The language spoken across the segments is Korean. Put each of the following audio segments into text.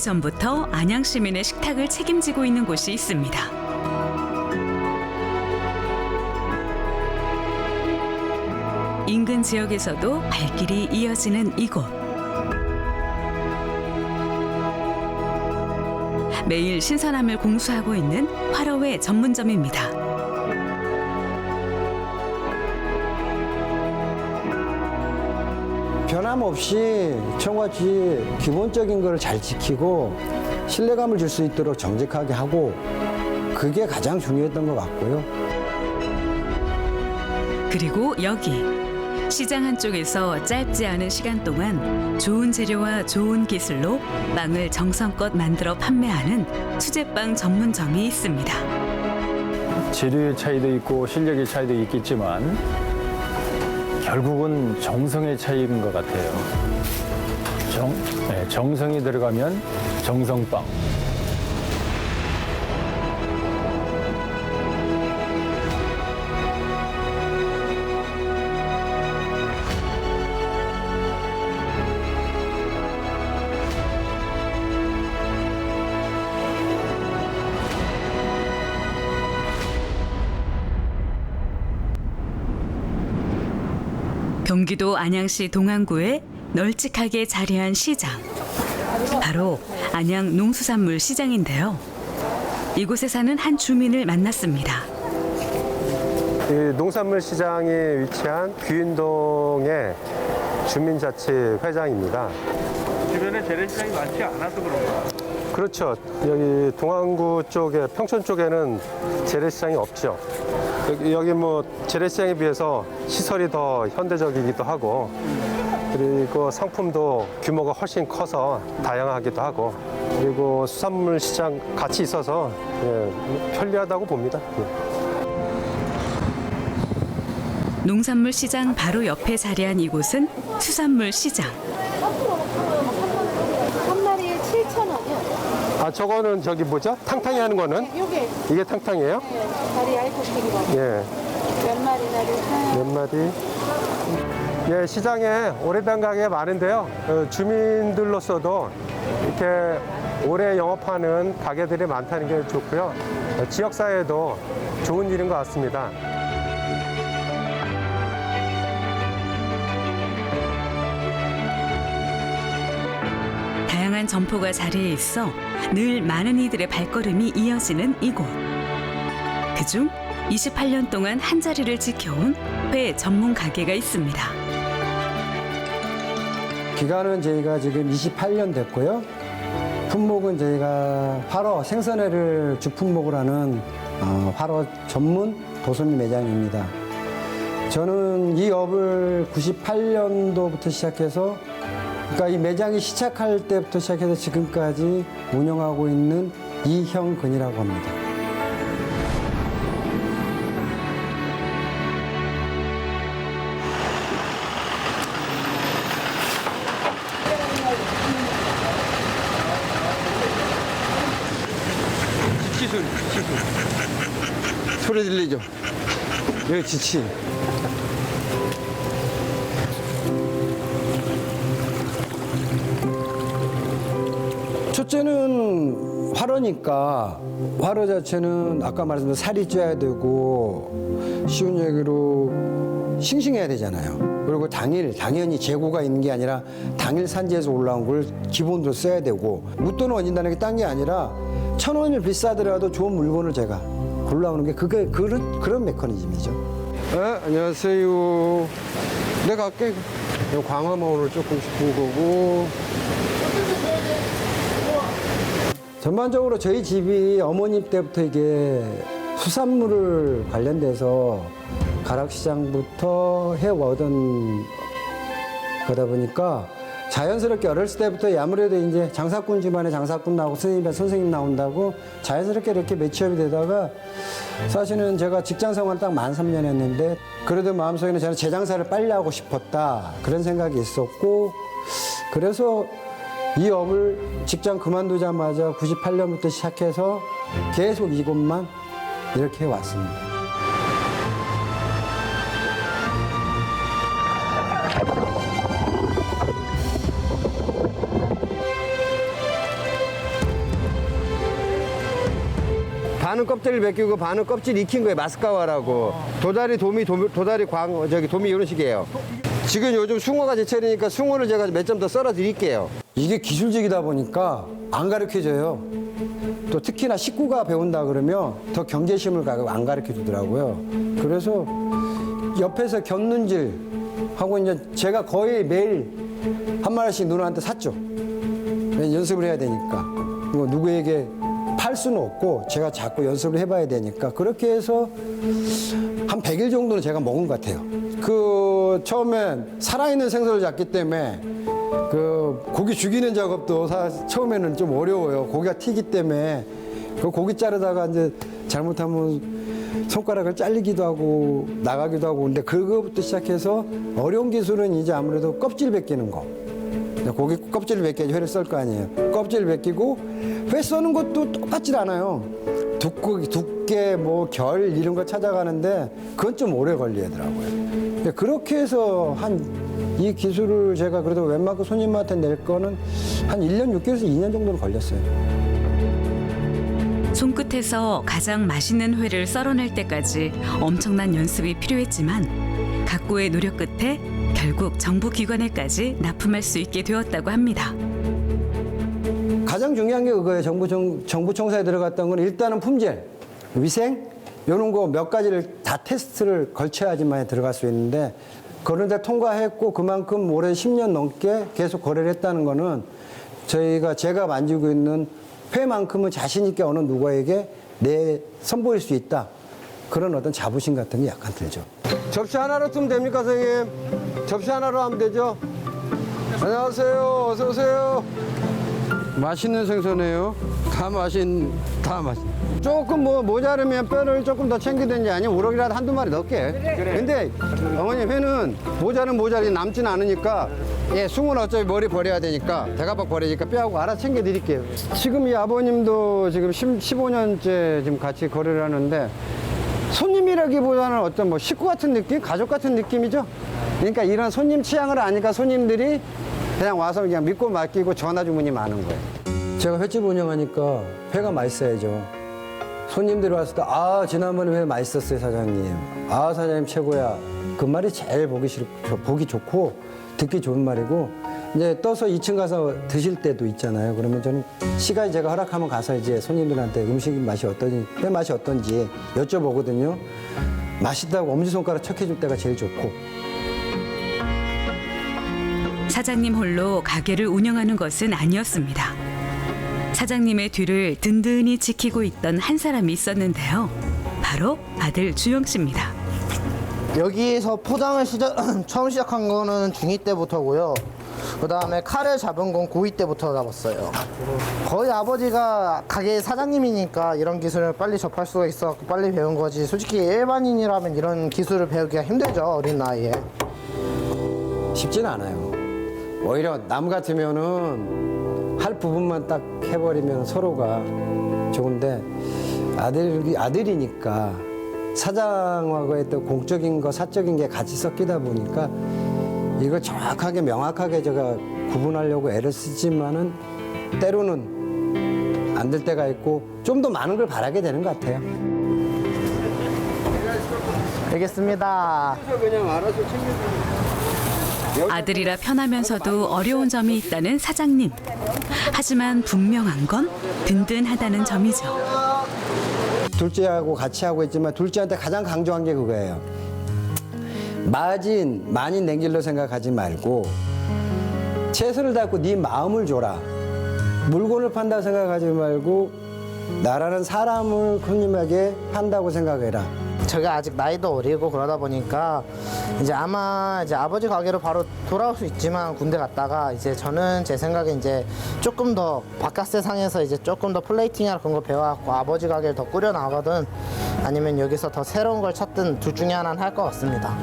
오래전부터 안양 시민의 식탁을 책임지고 있는 곳이 있습니다. 인근 지역에서도 발길이 이어지는 이곳. 매일 신선함을 공수하고 있는 화로회 전문점입니다. 변함없이 청같이 기본적인 걸잘 지키고 신뢰감을 줄 수 있도록 정직하게 하고 그게 가장 중요했던 것 같고요. 그리고 여기 시장 한쪽에서 짧지 않은 시간 동안 좋은 재료와 좋은 기술로 빵을 정성껏 만들어 판매하는 수제빵 전문점이 있습니다. 재료의 차이도 있고 실력의 차이도 있겠지만 결국은 정성의 차이인 것 같아요. 정, 네, 정성이 들어가면 정성빵. 경기도 안양시 동안구에 널찍하게 자리한 시장. 바로 안양 농수산물 시장인데요. 이곳에 사는 한 주민을 만났습니다. 이 농산물 시장에 위치한 귀인동의 주민자치 회장입니다. 주변에 재래시장이 많지 않아서 그런가? 그렇죠. 여기 동안구 쪽에 평촌 쪽에는 재래시장이 없죠. 여기, 여기 뭐 재래시장에 비해서 시설이 더 현대적이기도 하고 그리고 상품도 규모가 훨씬 커서 다양하기도 하고 그리고 수산물 시장 같이 있어서 예, 편리하다고 봅니다. 예. 농산물 시장 바로 옆에 자리한 이곳은 수산물 시장. 한 마리에 7,000원이요. 아 저거는 저기 뭐죠? 탕탕이 하는 거는 요게 이게 탕탕이에요? 네, 다리 얇고 길이 많아요. 예. 몇 마리나? 몇 마디? 예, 시장에 오래된 가게가 많은데요. 어, 주민들로서도 이렇게 오래 영업하는 가게들이 많다는 게 좋고요. 어, 지역사회에도 좋은 일인 것 같습니다. 다양한 점포가 자리에 있어 늘 많은 이들의 발걸음이 이어지는 이곳. 그중 28년 동안 한 자리를 지켜온 회 전문 가게가 있습니다. 기간은 저희가 지금 28년 됐고요. 품목은 저희가 화로 생선회를 주품목으로 하는 어, 화로 전문 도소미 매장입니다. 저는 이 업을 98년도부터 시작해서 그러니까 이 매장이 시작할 때부터 시작해서 지금까지 운영하고 있는 이형근이라고 합니다. 지치술. 소리 들리죠? 여기 지치. 첫째는 화로니까 화로 자체는 아까 말씀드린 살이 쪄야 되고 쉬운 얘기로 싱싱해야 되잖아요. 그리고 당일 당연히 재고가 있는 게 아니라 당일 산지에서 올라온 걸 기본으로 써야 되고 무돈을 얹는다는 게 딴 게 아니라 천 원이 비싸더라도 좋은 물건을 제가 골라오는 게 그게 그런 그런 메커니즘이죠. 네, 안녕하세요. 내가 갈게. 이 광어만 오늘 조금 싶은 거고. 전반적으로 저희 집이 어머님 때부터 이게 수산물을 관련돼서 가락시장부터 해오던 거다 보니까 자연스럽게 어렸을 때부터 아무래도 이제 장사꾼 집안에 장사꾼 나오고 선생님 선생님 나온다고 자연스럽게 이렇게 매치업이 되다가 사실은 제가 직장 생활 딱만 3년 했는데 그래도 마음속에는 저는 제 장사를 빨리 하고 싶었다 그런 생각이 있었고 그래서 이 업을 직장 그만두자마자 98년부터 시작해서 계속 이것만 이렇게 왔습니다. 반은 껍질을 벗기고 반은 껍질 익힌 거예요. 마스카와라고. 도다리 도미, 도, 다리 광, 저기 도미 이런 식이에요. 지금 요즘 숭어가 제철이니까 숭어를 제가 몇 점 더 썰어 드릴게요. 이게 기술직이다 보니까 안 가르쳐줘요. 또 특히나 식구가 배운다 그러면 더 경계심을 가고 안 가르쳐 주더라고요. 그래서 옆에서 곁눈질 하고 이제 제가 거의 매일 한 마리씩 누나한테 샀죠. 연습을 해야 되니까. 이거 누구에게 팔 수는 없고 제가 자꾸 연습을 해봐야 되니까 그렇게 해서 한 100일 정도는 제가 먹은 것 같아요. 그 처음엔 살아있는 생선을 잡기 때문에 그 고기 죽이는 작업도 사, 처음에는 좀 어려워요. 고기가 튀기 때문에 그 고기 자르다가 이제 잘못하면 손가락을 잘리기도 하고 나가기도 하고 근데 그거부터 시작해서 어려운 기술은 이제 아무래도 껍질 벗기는 거. 고기 껍질을 벗겨야지 회를 썰 거 아니에요. 껍질을 벗기고 회 써는 것도 똑같질 않아요. 두께, 두께, 뭐, 결, 이런 거 찾아가는데 그건 좀 오래 걸리더라고요. 그렇게 해서 한 이 기술을 제가 그래도 웬만큼 손님한테 낼 거는 한 1년 6개월에서 2년 정도는 걸렸어요. 손끝에서 가장 맛있는 회를 썰어낼 때까지 엄청난 연습이 필요했지만 각고의 노력 끝에 결국 정부 기관에까지 납품할 수 있게 되었다고 합니다. 가장 중요한 게 그거예요. 정부, 정, 정부 청사에 들어갔던 건 일단은 품질, 위생, 이런 거 몇 가지를 다 테스트를 걸쳐야지만 들어갈 수 있는데 그런데 통과했고 그만큼 올해 10년 넘게 계속 거래를 했다는 거는 저희가 제가 만지고 있는 회만큼은 자신 있게 어느 누구에게 내 선보일 수 있다. 그런 어떤 자부심 같은 게 약간 들죠. 접시 하나로 쓰면 됩니까, 선생님? 접시 하나로 하면 되죠? 안녕하세요. 어서 오세요. 맛있는 생선이에요. 다 맛있, 다 맛있. 조금 뭐 모자르면 뼈를 조금 더 챙기든지 아니면 우럭이라도 한두 마리 넣을게. 근데 어머님 회는 모자는 모자리 남진 않으니까 예, 숭은 어차피 머리 버려야 되니까 대가박 버리니까 뼈하고 알아 챙겨 드릴게요. 지금 이 아버님도 지금 10, 15년째 지금 같이 거래를 하는데 손님이라기보다는 어떤 뭐 식구 같은 느낌, 가족 같은 느낌이죠. 그러니까 이런 손님 취향을 아니까 손님들이 그냥 와서 그냥 믿고 맡기고 전화 주문이 많은 거예요. 제가 횟집 운영하니까 회가 맛있어야죠. 손님들이 왔을 때, 아, 지난번에 회 맛있었어요, 사장님. 아, 사장님 최고야. 그 말이 제일 보기 싫, 보기 좋고, 듣기 좋은 말이고, 이제 떠서 2층 가서 드실 때도 있잖아요. 그러면 저는 시간이 제가 허락하면 가서 이제 손님들한테 음식 맛이 어떤지, 회 맛이 어떤지 여쭤보거든요. 맛있다고 엄지손가락 척해줄 때가 제일 좋고, 사장님 홀로 가게를 운영하는 것은 아니었습니다. 사장님의 뒤를 든든히 지키고 있던 한 사람이 있었는데요. 바로 아들 주영 씨입니다. 여기에서 포장을 시작, 처음 시작한 거는 중2 때부터고요. 그 다음에 칼을 잡은 건 고2 때부터 잡았어요. 거의 아버지가 가게 사장님이니까 이런 기술을 빨리 접할 수가 있어 빨리 배운 거지. 솔직히 일반인이라면 이런 기술을 배우기가 힘들죠, 어린 나이에. 쉽지는 않아요. 오히려 남 같으면은 할 부분만 딱 해버리면 서로가 좋은데 아들이 아들이니까 사장하고의 또 공적인 거 사적인 게 같이 섞이다 보니까 이걸 정확하게 명확하게 제가 구분하려고 애를 쓰지만은 때로는 안 될 때가 있고 좀 더 많은 걸 바라게 되는 것 같아요. 알겠습니다. 그냥 알아서 챙겨주는. 아들이라 편하면서도 어려운 점이 있다는 사장님. 하지만 분명한 건 든든하다는 점이죠. 둘째하고 같이 하고 있지만 둘째한테 가장 강조한 게 그거예요. 마진 많이 냉길로 생각하지 말고 최선을 다하고 네 마음을 줘라. 물건을 판다 생각하지 말고 나라는 사람을 손님에게 판다고 생각해라. 제가 아직 나이도 어리고 그러다 보니까 이제 아마 이제 아버지 가게로 바로 돌아올 수 있지만 군대 갔다가 이제 저는 제 생각에 이제 조금 더 바깥 세상에서 이제 조금 더 플레이팅이나 그런 거 배워갖고 아버지 가게를 더 꾸려 나가든 아니면 여기서 더 새로운 걸 찾든 둘 중에 하나는 할 것 같습니다.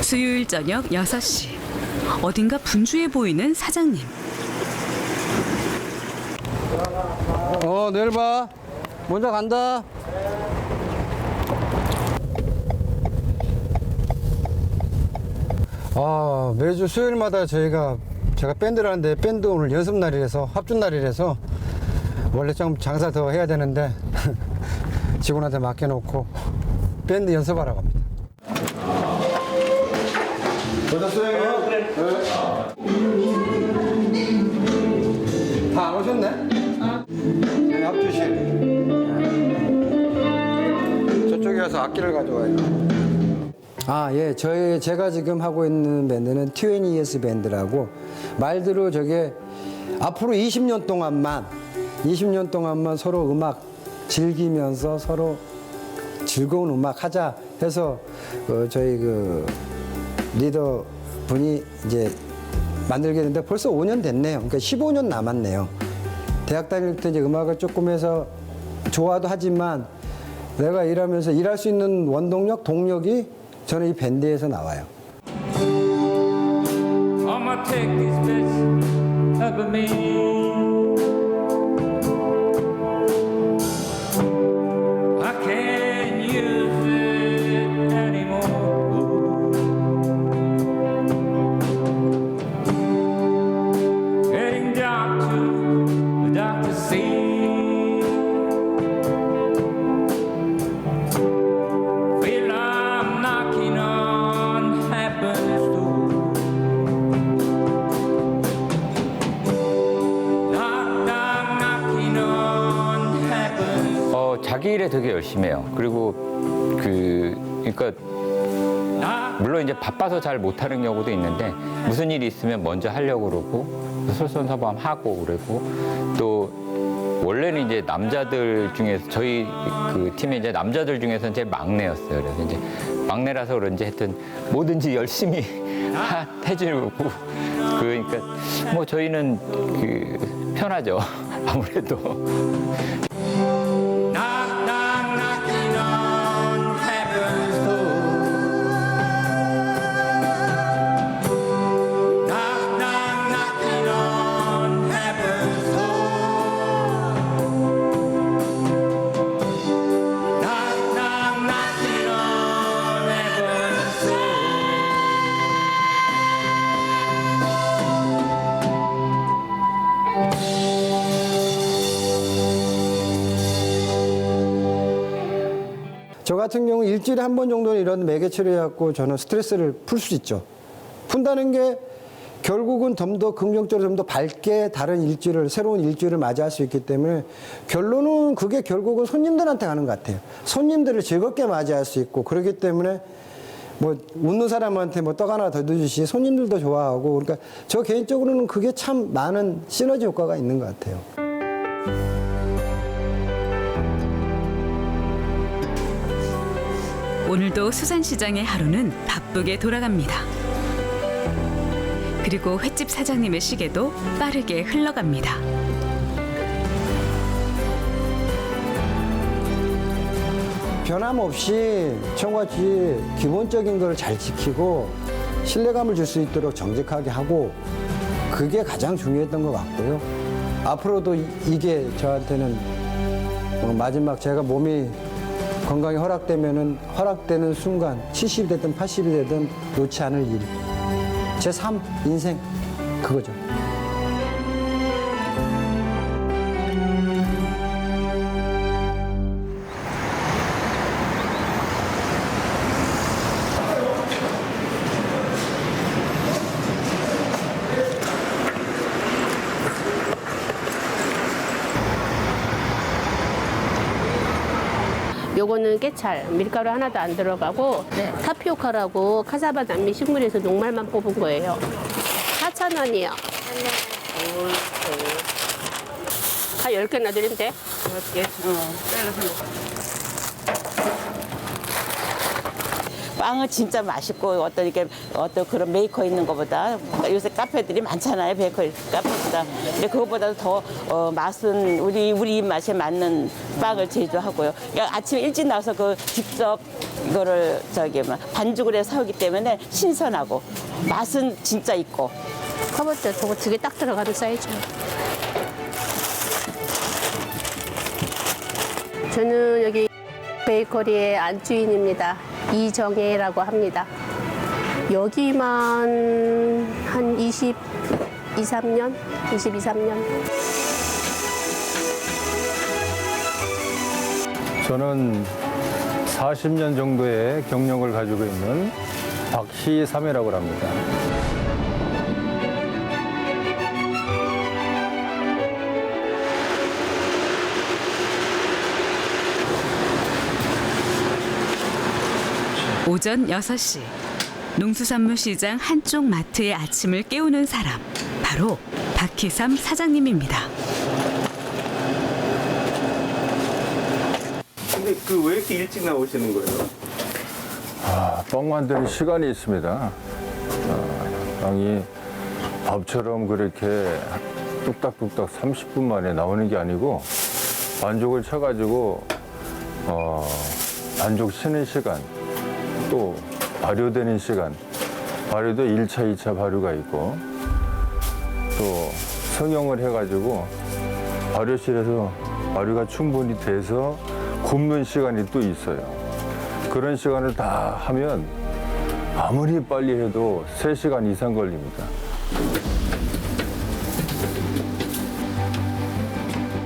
수요일 저녁 6시. 어딘가 분주해 보이는 사장님. 어, 내일 봐. 먼저 간다. 아, 매주 수요일마다 저희가 제가 밴드를 하는데 밴드 오늘 연습 날이라서 합주 날이라서 원래 좀 장사 더 해야 되는데 직원한테 맡겨놓고 밴드 연습하러 갑니다. 오셨어요? 다 악기를 가져와요. 아, 예. 저희, 제가 지금 하고 있는 밴드는 20ES 밴드라고 말대로 저게 앞으로 20년 동안만, 20년 동안만 서로 음악 즐기면서 서로 즐거운 음악 하자 해서 어, 저희 그 리더 분이 이제 만들게 됐는데 벌써 5년 됐네요. 그러니까 15년 남았네요. 대학 다닐 때 이제 음악을 조금 해서 좋아도 하지만 내가 일하면서 일할 수 있는 원동력, 동력이 저는 이 밴드에서 나와요. I'ma take this bitch up. 일에 되게 열심히 해요. 그리고 그, 그러니까. 물론 이제 바빠서 잘 못하는 경우도 있는데 무슨 일이 있으면 먼저 하려고 그러고 솔선수범하고 그러고 또 원래는 이제 남자들 중에서 저희 그 팀에 이제 남자들 중에서는 제일 막내였어요. 그래서 이제 막내라서 그런지 하여튼 뭐든지 열심히 하- 해주고 그러니까 뭐 저희는 그 편하죠. 아무래도. 같은 경우 일주일에 한 번 정도는 이런 매개체를 해갖고 저는 스트레스를 풀 수 있죠. 푼다는 게 결국은 좀 더 긍정적으로 좀 더 밝게 다른 일주일을, 새로운 일주일을 맞이할 수 있기 때문에 결론은 그게 결국은 손님들한테 가는 것 같아요. 손님들을 즐겁게 맞이할 수 있고 그렇기 때문에 뭐 웃는 사람한테 뭐 떡 하나 더 주시 손님들도 좋아하고 그러니까 저 개인적으로는 그게 참 많은 시너지 효과가 있는 것 같아요. 오늘도 수산시장의 하루는 바쁘게 돌아갑니다. 그리고 횟집 사장님의 시계도 빠르게 흘러갑니다. 변함없이 청같이 기본적인 걸 잘 지키고 신뢰감을 줄 수 있도록 정직하게 하고 그게 가장 중요했던 것 같고요. 앞으로도 이- 이게 저한테는 어, 마지막 제가 몸이 건강이 허락되면은 허락되는 순간 70이 됐든 80이 되든 놓지 않을 일. 제 삶, 인생 그거죠. 요거는 깨찰, 밀가루 하나도 안 들어가고 타피오카라고 카사바 남미 식물에서 녹말만 뽑은 거예요. 4,000원이요. 한 10개나 드린대. 빵은 진짜 맛있고 어떤 이렇게 어떤 그런 메이커 있는 것보다 요새 카페들이 많잖아요 베이커리 카페보다 근데 그것보다도 더 어, 맛은 우리 우리 입맛에 맞는 빵을 제조하고요. 야, 아침 일찍 나와서 그 직접 이거를 저기 뭐 반죽을 해서 사오기 때문에 신선하고 맛은 진짜 있고 커버때 저거 두 개 딱 들어가는 사이즈예요. 저는 여기 베이커리의 안주인입니다. 이정혜라고 합니다. 여기만 한 20, 2, 3년? 22, 3년? 저는 40년 정도의 경력을 가지고 있는 박희삼이라고 합니다. 오전 6시 농수산물 시장 한쪽 마트의 아침을 깨우는 사람 바로 박희삼 사장님입니다. 근데 그 왜 이렇게 일찍 나오시는 거예요? 아, 빵 만드는 시간이 있습니다. 아, 빵이 밥처럼 그렇게 뚝딱뚝딱 30분 만에 나오는 게 아니고 반죽을 쳐가지고 어, 반죽 치는 시간 또 발효되는 시간 발효도 1차, 2차 발효가 있고 또 성형을 해가지고 발효실에서 발효가 충분히 돼서 굽는 시간이 또 있어요. 그런 시간을 다 하면 아무리 빨리 해도 3시간 이상 걸립니다.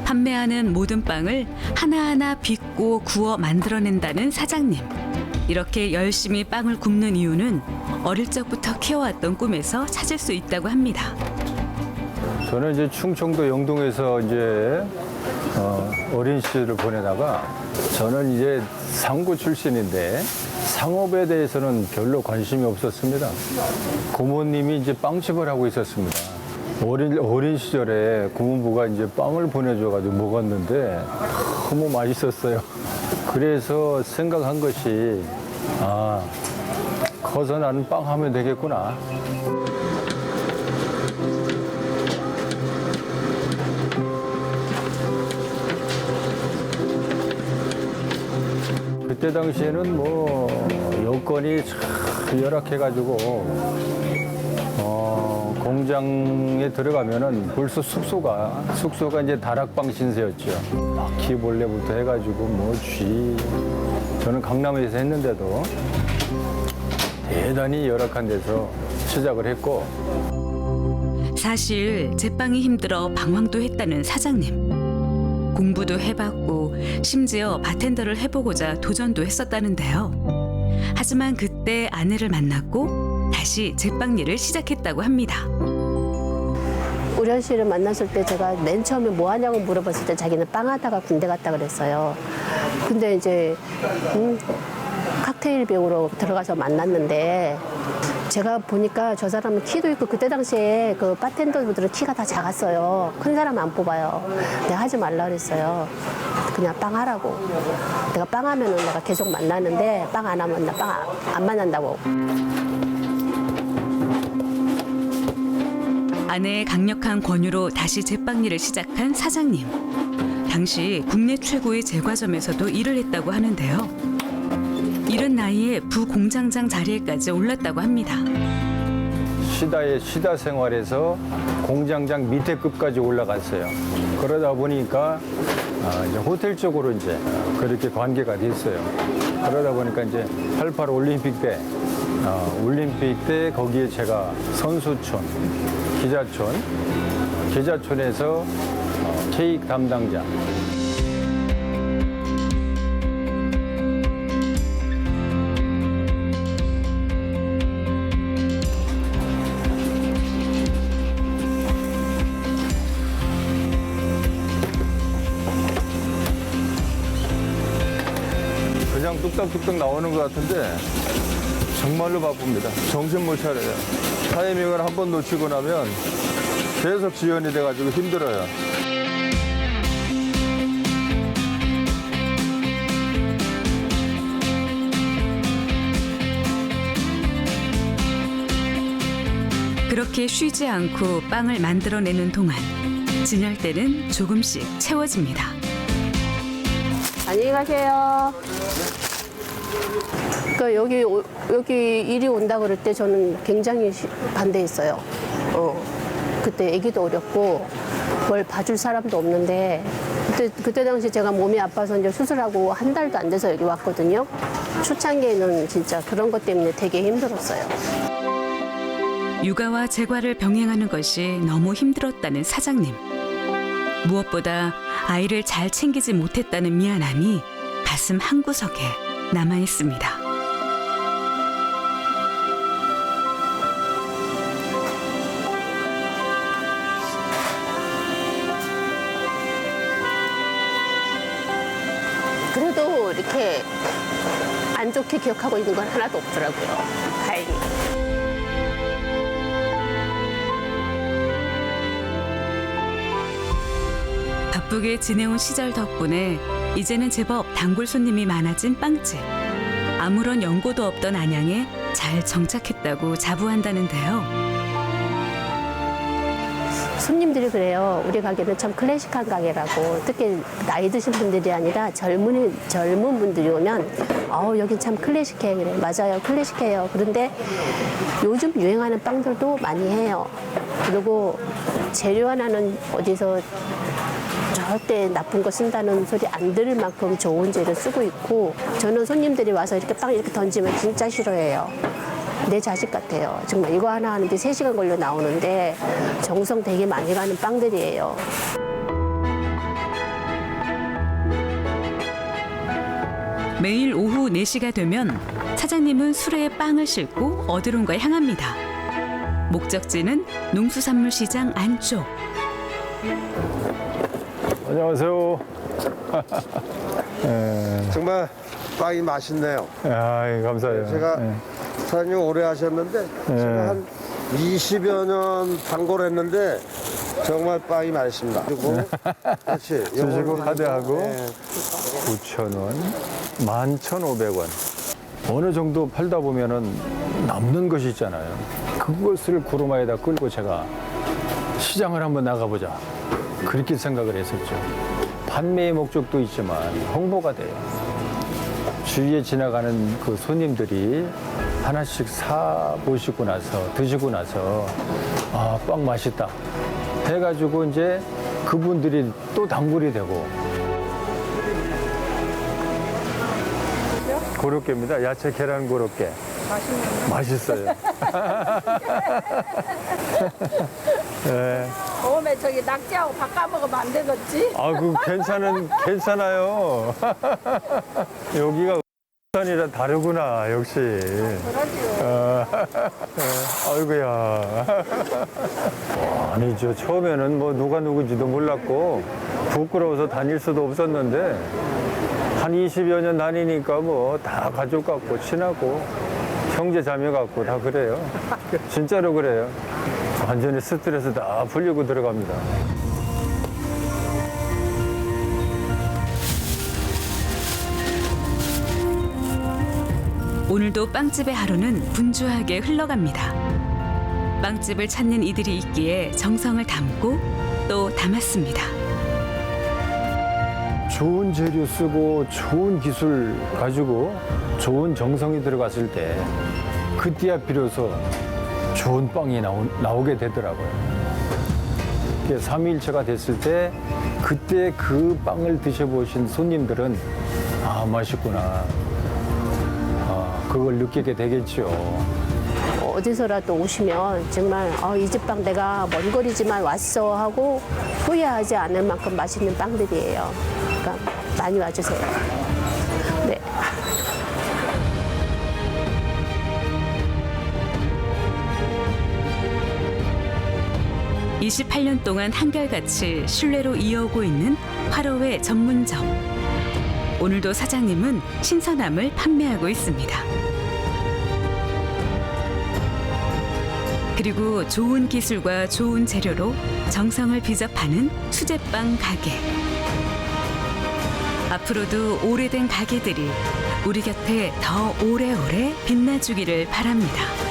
판매하는 모든 빵을 하나하나 빚고 구워 만들어낸다는 사장님. 이렇게 열심히 빵을 굽는 이유는 어릴 적부터 키워왔던 꿈에서 찾을 수 있다고 합니다. 저는 이제 충청도 영동에서 이제 어, 어린 시절을 보내다가 저는 이제 상고 출신인데 상업에 대해서는 별로 관심이 없었습니다. 고모님이 이제 빵집을 하고 있었습니다. 어린, 어린 시절에 고모부가 이제 빵을 보내줘가지고 먹었는데 너무 맛있었어요. 그래서 생각한 것이 아, 커서 나는 빵 하면 되겠구나. 그때 당시에는 뭐 여건이 참 열악해가지고 어, 공장에 들어가면은 벌써 숙소가 숙소가 이제 다락방 신세였죠. 바퀴벌레부터 해가지고 뭐 쥐. 저는 강남에서 했는데도 대단히 열악한 데서 시작을 했고 사실 제빵이 힘들어 방황도 했다는 사장님. 공부도 해봤고 심지어 바텐더를 해보고자 도전도 했었다는데요. 하지만 그때 아내를 만났고 다시 제빵 일을 시작했다고 합니다. 우련 씨를 만났을 때 제가 맨 처음에 뭐 하냐고 물어봤을 때 자기는 빵 하다가 군대 갔다 그랬어요. 근데 이제 음, 칵테일 배우로 들어가서 만났는데 제가 보니까 저 사람은 키도 있고 그때 당시에 그 바텐더들은 키가 다 작았어요. 큰 사람 안 뽑아요. 내가 하지 말라 그랬어요. 그냥 빵 하라고. 내가 빵 하면은 내가 계속 만나는데 빵 안 하면 나 빵 안 만난다고. 아내의 강력한 권유로 다시 제빵 일을 시작한 사장님. 당시 국내 최고의 제과점에서도 일을 했다고 하는데요. 이른 나이에 부공장장 자리에까지 올랐다고 합니다. 시다의 시다 생활에서 공장장 밑에 급까지 올라갔어요. 그러다 보니까 아, 이제 호텔 쪽으로 이제 그렇게 관계가 됐어요. 그러다 보니까 이제 88 올림픽 때 어, 올림픽 때 거기에 제가 선수촌, 기자촌, 기자촌에서 어, 케이크 담당자, 그냥 뚝딱뚝딱 나오는 것 같은데 정말로 바쁩니다. 정신 못 차려요. 타이밍을 한 번 놓치고 나면 계속 지연이 돼가지고 힘들어요. 그렇게 쉬지 않고 빵을 만들어내는 동안 진열대는 조금씩 채워집니다. 안녕히 가세요. 그러니까 여기 오- 여기 일이 온다 그럴 때 저는 굉장히 시- 반대했어요. 어. 그때 아기도 어렸고 뭘 봐줄 사람도 없는데 그때, 그때 당시 제가 몸이 아파서 이제 수술하고 한 달도 안 돼서 여기 왔거든요. 초창기에는 진짜 그런 것 때문에 되게 힘들었어요. 육아와 재과를 병행하는 것이 너무 힘들었다는 사장님. 무엇보다 아이를 잘 챙기지 못했다는 미안함이 가슴 한구석에 남아 있습니다. 안 좋게 기억하고 있는 건 하나도 없더라고요. 다행히. 바쁘게 지내온 시절 덕분에 이제는 제법 단골 손님이 많아진 빵집. 아무런 연고도 없던 안양에 잘 정착했다고 자부한다는데요. 손님들이 그래요. 우리 가게는 참 클래식한 가게라고. 특히 나이 드신 분들이 아니라 젊은 젊은 분들이 오면 어우 여기 참 클래식해 그래. 맞아요. 클래식해요. 그런데 요즘 유행하는 빵들도 많이 해요. 그리고 재료 하나는 어디서 절대 나쁜 거 쓴다는 소리 안 들을 만큼 좋은 재료 쓰고 있고 저는 손님들이 와서 이렇게 빵 이렇게 던지면 진짜 싫어해요. 내 자식 같아요. 정말 이거 하나 하는데 세시간 걸려 나오는데 정성 되게 많이 가는 빵들이에요. 매일 오후 4시가 되면 사장님은 수레에 빵을 싣고 어디론가 향합니다. 목적지는 농수산물 시장 안쪽. 안녕하세요. 예. 정말 빵이 맛있네요. 아, 감사해요. 제가 예. 사장님 오래 하셨는데 제가 한 20여 년 단골 했는데 정말 빵이 맛있습니다. 그리고 그렇지. 주시고 카드하고 네. 9,000원, 11,500원. 어느 정도 팔다 보면은 남는 것이 있잖아요. 그것을 구루마에다 끌고 제가 시장을 한번 나가보자. 그렇게 생각을 했었죠. 판매의 목적도 있지만 홍보가 돼요. 주위에 지나가는 그 손님들이 하나씩 사 보시고 나서 드시고 나서 아, 빵 맛있다. 해가지고 이제 그분들이 또 단골이 되고 고로케입니다. 야채 계란 고로케. 맛있어요. 네. 다음에 저기 낙지하고 바꿔 먹으면 안 되겠지? 아, 그 괜찮은 괜찮아요. 여기가 산이라 다르구나 역시. 어, 아이고야. 아니죠. 처음에는 뭐 누가 누군지도 몰랐고 부끄러워서 다닐 수도 없었는데 한 20여 년 다니니까 뭐 다 가족 같고 친하고 형제 자매 같고 다 그래요. 진짜로 그래요. 완전히 스트레스 다 풀리고 들어갑니다. 오늘도 빵집의 하루는 분주하게 흘러갑니다. 빵집을 찾는 이들이 있기에 정성을 담고 또 담았습니다. 좋은 재료 쓰고 좋은 기술 가지고 좋은 정성이 들어갔을 때 그때야 비로소 좋은 빵이 나오, 나오게 되더라고요. 이게 삼일체가 됐을 때 그때 그 빵을 드셔보신 손님들은 아 맛있구나. 아, 그걸 느끼게 되겠죠. 어디서라도 오시면 정말 어, 이 집 빵 내가 먼 거리지만 왔어 하고 후회하지 않을 만큼 맛있는 빵들이에요. 그러니까 많이 와주세요. 네. 이십팔 년 동안 한결같이 신뢰로 이어오고 있는 화로회 전문점. 오늘도 사장님은 신선함을 판매하고 있습니다. 그리고 좋은 기술과 좋은 재료로 정성을 비접하는 수제빵 가게. 앞으로도 오래된 가게들이 우리 곁에 더 오래오래 빛나주기를 바랍니다.